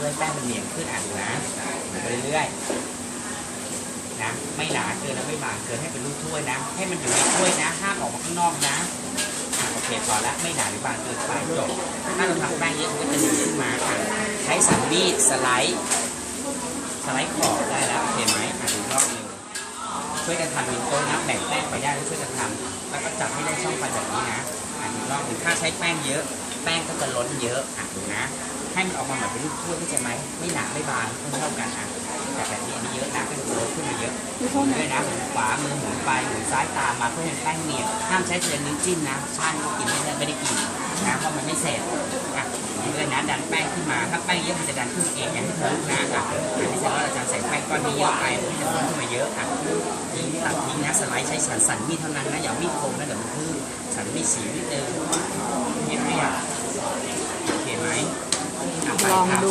พื่อให้แป้งมันเหนียวขึ้นอะดูนะไปเรื่อยๆนะไม่หนาเกินและไม่บางเกินให้เป็นลูกถ้วยนะ ให้มันอยู่ในถ้วยนะห้ามออกมาข้างนอกนะโอเคพอละไม่หนาหรือบางเกินไปจบถ้าเราทำแป้งเยอะมันก็จะเหนีขึ้นมาค่ะใช้สันมีดสไลด์สไลด์ขอบได้แล้วเห็นไหมอะดูรอบนึงช่วยกันทำเป็นโต๊ะนะแบ่งแป้งไปได้แล้วช่วยกันทำแล้วก็จับให้ได้ช่องไฟแบบนี้นะอะอีกรอบนึงถ้าใช้แป้งเยอะ แป้งก็จะล้นเยอะอะดูนะ ให้มันออกมาเหมือนเป็นลูกถ้วยเข้าใจไหมไม่หนาไม่บางเท่ากันอะแต่แบบนี้อันนี้เยอะนะก็จะล้นขึ้นมาเยอะด้วยนะหมุนขวามือหมุนไปหมุนซ้ายตามมาเพื่อให้แป้งเหนียวห้ามใช้เทียนนิ้วจิ้มนะช่างกินไม่ได้ไม่ได้กินนะเพราะมันไม่เสร็จอะนี่เลยนะดันแป้งขึ้นมาถ้าแป้งเยอะมันจะดันขึ้นเองอย่างที่เธอรู้นะอะอันนี้เสร็จแล้วเราจะใส่แป้งก้อนนี้เยอะไปมันจะล้นขึ้นมาเยอะอะทิ้งตัดทิ้งนะสไลด์ใช้สันสันมีดเท่านั้นนะอย่ามีดคมนะเดี๋ยวมันทื่อสันมีดสีนิดเรียบเรียบโอเคไหมะไป ลองดู